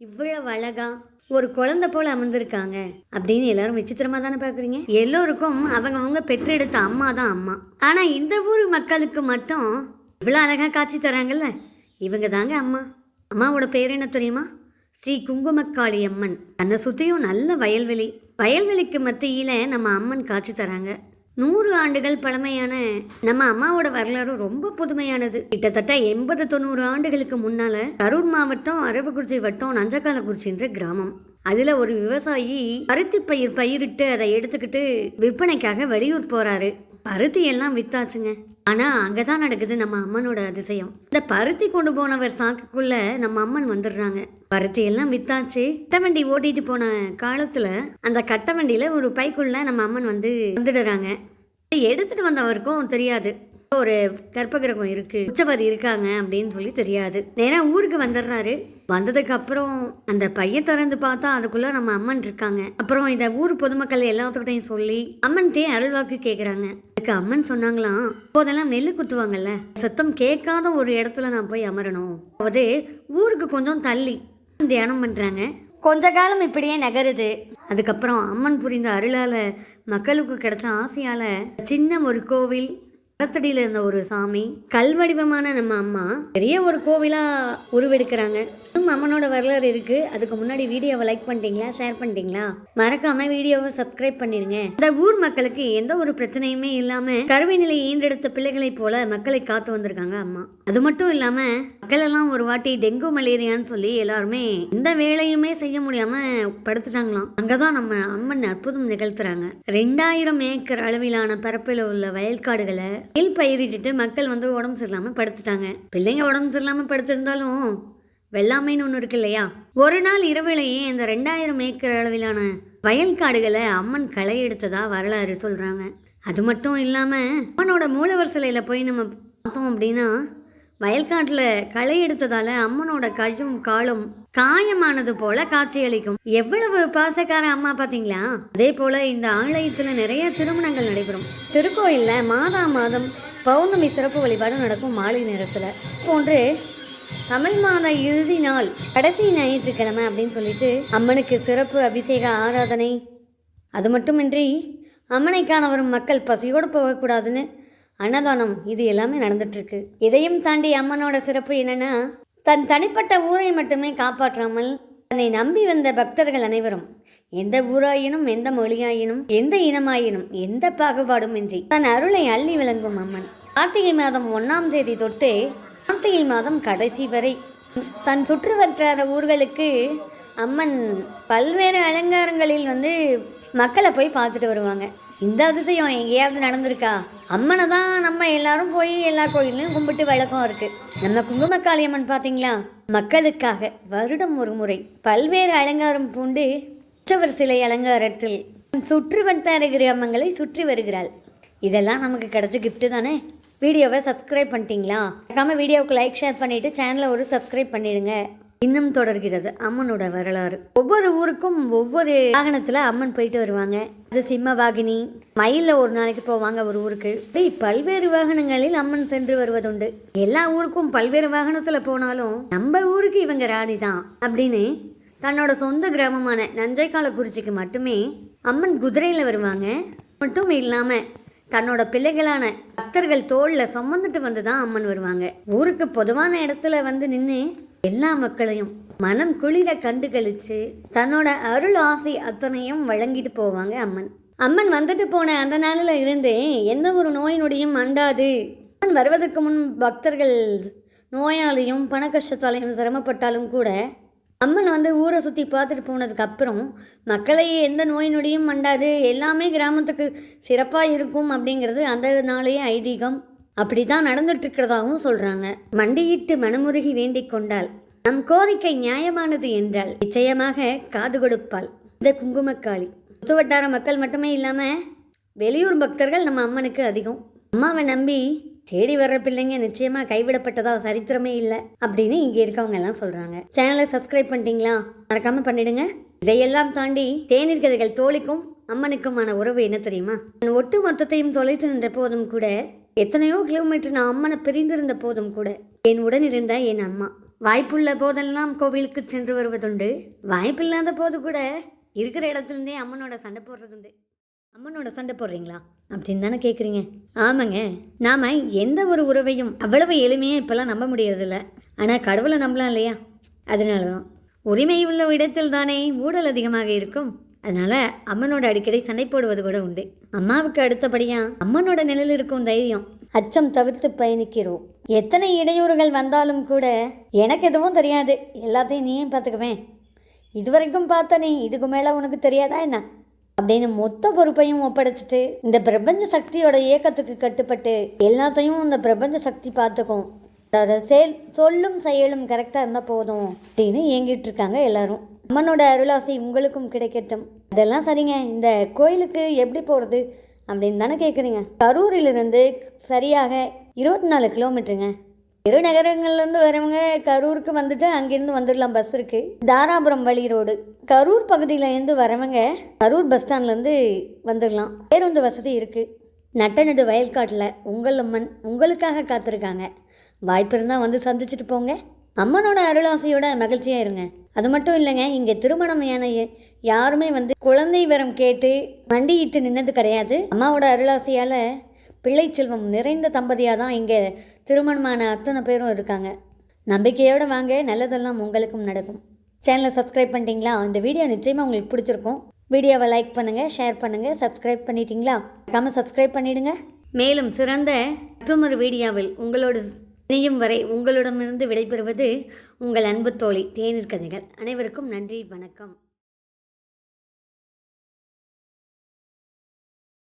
இவ்வளவு அழகா ஒரு குழந்தை போல அமர்ந்திருக்காங்க அப்படின்னு எல்லாரும் விசித்திரமா தானே பாக்குறீங்க? எல்லோருக்கும் அவங்கவங்க பெற்றெடுத்த அம்மா தான் அம்மா. ஆனா இந்த ஊர் மக்களுக்கு மட்டும் இவ்வளோ அழகா காட்சி தராங்கல்ல? இவங்க தாங்க அம்மா. அம்மாவோட பேர் என்ன தெரியுமா? ஸ்ரீ குங்குமக்காளி அம்மன். தன்னை சுற்றியும் நல்ல வயல்வெளி. வயல்வெளிக்கு மத்தியில் நம்ம அம்மன் காட்சி தராங்க. நூறு ஆண்டுகள் பழமையான நம்ம அம்மாவோட வரலாறு ரொம்ப புதுமையானது. கிட்டத்தட்ட எண்பது தொண்ணூறு ஆண்டுகளுக்கு முன்னால கரூர் மாவட்டம் அரவக்குறிச்சி வட்டம் நஞ்சக்காலக்குறிச்சின்ற கிராமம். அதுல ஒரு விவசாயி பருத்தி பயிர் பயிரிட்டு அதை எடுத்துக்கிட்டு விற்பனைக்காக வெளியூர் போறாரு. பருத்தி எல்லாம் வித்தாச்சுங்க. ஆனா அங்கதான் நடக்குது நம்ம அம்மனோட அதிசயம். இந்த பருத்தி கொண்டு போனவர் சாக்குக்குள்ள நம்ம அம்மன் வந்துடுறாங்க. பருத்தி எல்லாம் வித்தாச்சு. கட்ட வண்டி ஓட்டிட்டு போன காலத்துல அந்த கட்ட வண்டியில் ஒரு பைக்குள்ள நம்ம அம்மன் வந்து வந்துடுறாங்க. எடுத்துட்டு வந்தவருக்கும் தெரியாது. ஒரு கற்பகிரகம் இருக்கு. உச்சவர் இருக்காங்க அப்படின்னு சொல்லி தெரியாது. நேரா ஊருக்கு வந்துடுறாரு வந்ததுக்கு அப்புறம் அந்த பையன் திறந்து பார்த்தா அதுக்குள்ள நம்ம அம்மன் இருக்காங்க. அப்புறம் இந்த ஊர் பொதுமக்கள் எல்லாத்துக்கிட்டையும் சொல்லி அம்மன்கிட்டே அருள்வாக்கு கேட்குறாங்க அதுக்கு அம்மன் சொன்னாங்களாம் இப்போதெல்லாம் நெல்லு குத்துவாங்கல்ல? சத்தம் கேட்காத ஒரு இடத்துல நான் போய் அமரணும். அதாவது ஊருக்கு கொஞ்சம் தள்ளி. தியானம் பண்ணுறாங்க கொஞ்ச காலம் இப்படியே நகருது. அதுக்கப்புறம் அம்மன் புரிந்த அருளால் மக்களுக்கு கிடைச்ச ஆசையால் சின்ன ஒரு கோவில் மரத்தடியில் இருந்த ஒரு சாமி கல் வடிவமான நம்ம அம்மா பெரிய ஒரு கோவிலாக உருவெடுக்கிறாங்க. அம்மனோட வரலாறு இருக்குது அதுக்கு முன்னாடி வீடியோவை லைக் பண்ணிட்டீங்களா ஷேர் பண்ணிட்டீங்களா? மறக்காமல் வீடியோவை சப்ஸ்கிரைப் பண்ணிடுங்க. இந்த ஊர் மக்களுக்கு எந்த ஒரு பிரச்சனையுமே இல்லாமல் கருவை நிலை ஈன்றெடுத்த பிள்ளைகளைப் போல மக்களை காத்து வந்திருக்காங்க அம்மா. அது மட்டும் இல்லாமல் மக்கள் எல்லாம் ஒரு வாட்டி டெங்கு மலேரியான்னு சொல்லி எல்லாருமே எந்த வேலையுமே செய்ய முடியாம படுத்துட்டாங்களாம். அங்கதான் நம்ம அம்மன் அற்புதம் நிகழ்த்துறாங்க. ரெண்டாயிரம் ஏக்கர் அளவிலான பரப்பில் உள்ள வயல்காடுகளை நெல் பயிரிட்டுட்டு மக்கள் வந்து உடம்பு சரியில்லாம படுத்துட்டாங்க. பிள்ளைங்க உடம்பு சரியில்லாம படுத்திருந்தாலும் வெள்ளாமைன்னு ஒன்று இருக்கு இல்லையா? ஒரு நாள் இரவிலேயே இந்த ரெண்டாயிரம் ஏக்கர் அளவிலான வயல்காடுகளை அம்மன் களை எடுத்ததா வரலாறு சொல்றாங்க. அது மட்டும் இல்லாம அம்மனோட மூலவர் சிலையில போய் நம்ம பார்த்தோம் அப்படின்னா வயல்காட்டில் களை எடுத்ததால அம்மனோட கையும் காலும் காயமானது போல காட்சியளிக்கும். எவ்வளவு பாசக்கார அம்மா பார்த்தீங்களா அதே போல இந்த ஆலயத்தில் நிறைய திருமணங்கள் நடைபெறும். திருக்கோயிலில் மாதா மாதம் பௌர்ணமி சிறப்பு வழிபாடு நடக்கும் மாலை நேரத்தில். போன்று தமிழ் மாத இறுதி நாள் கடைசி ஞாயிற்றுக்கிழமை அப்படின்னு சொல்லிட்டு அம்மனுக்கு சிறப்பு அபிஷேக ஆராதனை. அது மட்டுமின்றி அம்மனைக்கான வரும் மக்கள் பசியோடு போகக்கூடாதுன்னு அன்னதானம் இது எல்லாமே நடந்துட்டுருக்கு. இதையும் தாண்டி அம்மனோட சிறப்பு என்னென்னா தன் தனிப்பட்ட ஊரை மட்டுமே காப்பாற்றாமல் தன்னை நம்பி வந்த பக்தர்கள் அனைவரும் எந்த ஊராயினும் எந்த மொழியாயினும் எந்த இனமாயினும் எந்த பாகுபாடும் இன்றி தன் அருளை அள்ளி விளங்கும் அம்மன். கார்த்திகை மாதம் ஒன்றாம் தேதி தொட்டு கார்த்திகை மாதம் கடைசி வரை தன் சுற்று ஊர்களுக்கு அம்மன் பல்வேறு அலங்காரங்களில் வந்து மக்களை போய் பார்த்துட்டு வருவாங்க. இந்த அதிசயம் எங்கேயாவது நடந்திருக்கா? அம்மனை தான் நம்ம எல்லாரும் போய் எல்லா கோயிலையும் கும்பிட்டு வழக்கம் இருக்கு. நம்ம குங்குமக்காளி அம்மன் பார்த்தீங்களா மக்களுக்காக வருடம் ஒரு முறை பல்வேறு அலங்காரம் பூண்டு உற்றவர் சிலை அலங்காரத்தில் சுற்று வந்தாருகிற அம்மங்களை சுற்றி வருகிறாள். இதெல்லாம் நமக்கு கிடைச்ச கிஃப்ட்டு தானே? வீடியோவை சப்ஸ்கிரைப் பண்ணிட்டீங்களா? மறக்காமல் வீடியோவுக்கு லைக் ஷேர் பண்ணிவிட்டு சேனலை ஒரு சப்ஸ்கிரைப் பண்ணிடுங்க. இன்னும் தொடர்கிறது அம்மனோட வரலாறு. ஒவ்வொரு ஊருக்கும் ஒவ்வொரு வாகனத்துல அம்மன் போயிட்டு வருவாங்க. அது சிம்ம வாகினி. மயில ஒரு நாளைக்கு போவாங்க ஒரு ஊருக்கு. பல்வேறு வாகனங்களில் அம்மன் சென்று வருவதுண்டு. எல்லா ஊருக்கும் பல்வேறு வாகனத்துல போனாலும் நம்ம ஊருக்கு இவங்க ராணி தான் அப்படின்னு தன்னோட சொந்த கிராமமான நஞ்சைக்காலக்குறிச்சிக்கு மட்டுமே அம்மன் குதிரையில வருவாங்க. மட்டும் இல்லாம தன்னோட பிள்ளைகளான பக்தர்கள் தோளில் சுமந்துட்டு வந்து தான் அம்மன் வருவாங்க. ஊருக்கு பொதுவான இடத்துல வந்து நின்று எல்லா மக்களையும் மனம் குளிர கண்டு கழிச்சு தன்னோட அருள் ஆசை அத்தனையும் வழங்கிட்டு போவாங்க அம்மன். அம்மன் வந்துட்டு போன அந்த நாளில் இருந்தே எந்த ஒரு நோய் நொடியும் அண்டாது. அம்மன் வருவதற்கு முன் பக்தர்கள் நோயாளியும் பண கஷ்டத்தாலையும் சிரமப்பட்டாலும் கூட அம்மன் வந்து ஊரை சுற்றி பார்த்துட்டு போனதுக்கப்புறம் மக்களை எந்த நோய் நொடியும் மண்டாது எல்லாமே கிராமத்துக்கு சிறப்பாக இருக்கும் அப்படிங்கிறது அந்த நாளையே ஐதீகம். அப்படி தான் நடந்துட்டு இருக்கிறதாகவும் சொல்கிறாங்க மண்டியிட்டு மனமுருகி வேண்டிக் கொண்டால் நம் கோரிக்கை நியாயமானது என்றால் நிச்சயமாக காது கொடுப்பாள். இந்த குங்குமக்காளி. சுற்றுவட்டார மக்கள் மட்டுமே இல்லாமல் வெளியூர் பக்தர்கள் நம்ம அம்மனுக்கு அதிகம். அம்மாவை நம்பி தேடி வர்ற பிள்ளைங்க நிச்சயமா கைவிடப்பட்டதா சரித்திரமே இல்லை அப்படின்னு இங்க இருக்கவங்க எல்லாம் சொல்றாங்க. சேனலை சப்ஸ்கிரைப் பண்ணிட்டீங்களா? மறக்காம பண்ணிடுங்க. இதையெல்லாம் தாண்டி தேநீர் கதைகள் தோழிக்கும் அம்மனுக்குமான உறவு என்ன தெரியுமா? நான் ஒட்டு மொத்தத்தையும் தொலைத்து நின்ற போதும் கூட எத்தனையோ கிலோமீட்டர் நான் அம்மனை பிரிந்திருந்த போதும் கூட என் உடன் இருந்த என் அம்மா. வாய்ப்புள்ள போதெல்லாம் கோவிலுக்கு சென்று வருவதுண்டு. வாய்ப்பில்லாத போது கூட இருக்கிற இடத்துலேருந்தே அம்மனோட சண்டை போடுறதுண்டு. அம்மனோட சண்டை போடுறீங்களா? அப்படின்னு தானே கேட்குறீங்க ஆமாங்க. நாம் எந்த ஒரு உறவையும் அவ்வளவு எளிமையாக இப்போல்லாம் நம்ப முடியறதில்ல. ஆனால் கடவுளை நம்பலாம் இல்லையா? அதனால தான் உரிமை உள்ள இடத்தில் தானே ஊழல் அதிகமாக இருக்கும். அதனால் அம்மனோட அடிக்கடி சண்டை போடுவது கூட உண்டு. அம்மாவுக்கு அடுத்தபடியாக அம்மனோட நிழல் இருக்கும் தைரியம் அச்சம் தவிர்த்து பயணிக்கிறோம். எத்தனை இடையூறுகள் வந்தாலும் கூட எனக்கு எதுவும் தெரியாது. எல்லாத்தையும் நீயும் பார்த்துக்குவேன். இதுவரைக்கும் பார்த்த நீ இதுக்கு மேலே உனக்கு தெரியாதா என்ன? அப்படின்னு மொத்த பொறுப்பையும் ஒப்படைச்சிட்டு இந்த பிரபஞ்ச சக்தியோட இயக்கத்துக்கு கட்டுப்பட்டு எல்லாத்தையும் இந்த பிரபஞ்ச சக்தி பார்த்துக்கும். அதை செயல் சொல்லும் செயலும் கரெக்டாக இருந்தால் போதும் அப்படின்னு இயங்கிட்டு இருக்காங்க எல்லாரும். அம்மனோட அருளாசி உங்களுக்கும் கிடைக்கட்டும். அதெல்லாம் சரிங்க. இந்த கோயிலுக்கு எப்படி போகிறது அப்படின்னு தானே கேட்குறீங்க கரூரிலிருந்து சரியாக இருபத்தி நாலு கிலோமீட்டருங்க. இரு நகரங்கள்லேருந்து வரவங்க கரூருக்கு வந்துட்டு அங்கேருந்து வந்துடலாம் பஸ் இருக்குது தாராபுரம் வழி ரோடு. கரூர் பகுதியிலேருந்து வரவங்க கரூர் பஸ் ஸ்டாண்ட்லேருந்து வந்துடலாம். பேருந்து வசதி இருக்குது நட்டநடு வயல்காட்டில் உங்கள் அம்மன் உங்களுக்காக காத்திருக்காங்க. வாய்ப்பு இருந்தால் வந்து சந்திச்சுட்டு போங்க. அம்மனோட அருளாசையோட மகிழ்ச்சியாக இருங்க. அது மட்டும் இல்லைங்க இங்கே திருமணம் ய- யாருமே வந்து குழந்தை வரம் கேட்டு மண்டியிட்டு நின்னது கிடையாது. அம்மாவோட அருளாசையால் பிள்ளை செல்வம் நிறைந்த தம்பதியாக தான் இங்கே திருமணமான அத்தனை பேரும் இருக்காங்க. நம்பிக்கையோடு வாங்க நல்லதெல்லாம் உங்களுக்கும் நடக்கும். சேனலை சப்ஸ்கிரைப் பண்ணிட்டீங்களா? இந்த வீடியோ நிச்சயமாக உங்களுக்கு பிடிச்சிருக்கும். வீடியோவை லைக் பண்ணுங்கள் ஷேர் பண்ணுங்கள் சப்ஸ்கிரைப் பண்ணிட்டீங்களா? மறக்காம சப்ஸ்கிரைப் பண்ணிவிடுங்க மேலும் சிறந்த மற்றொரு வீடியோவில் உங்களோட இணையும் வரை உங்களிடமிருந்து விடைபெறுவது உங்கள் அன்பு தோழி தேநீர் கதைகள். அனைவருக்கும் நன்றி வணக்கம்.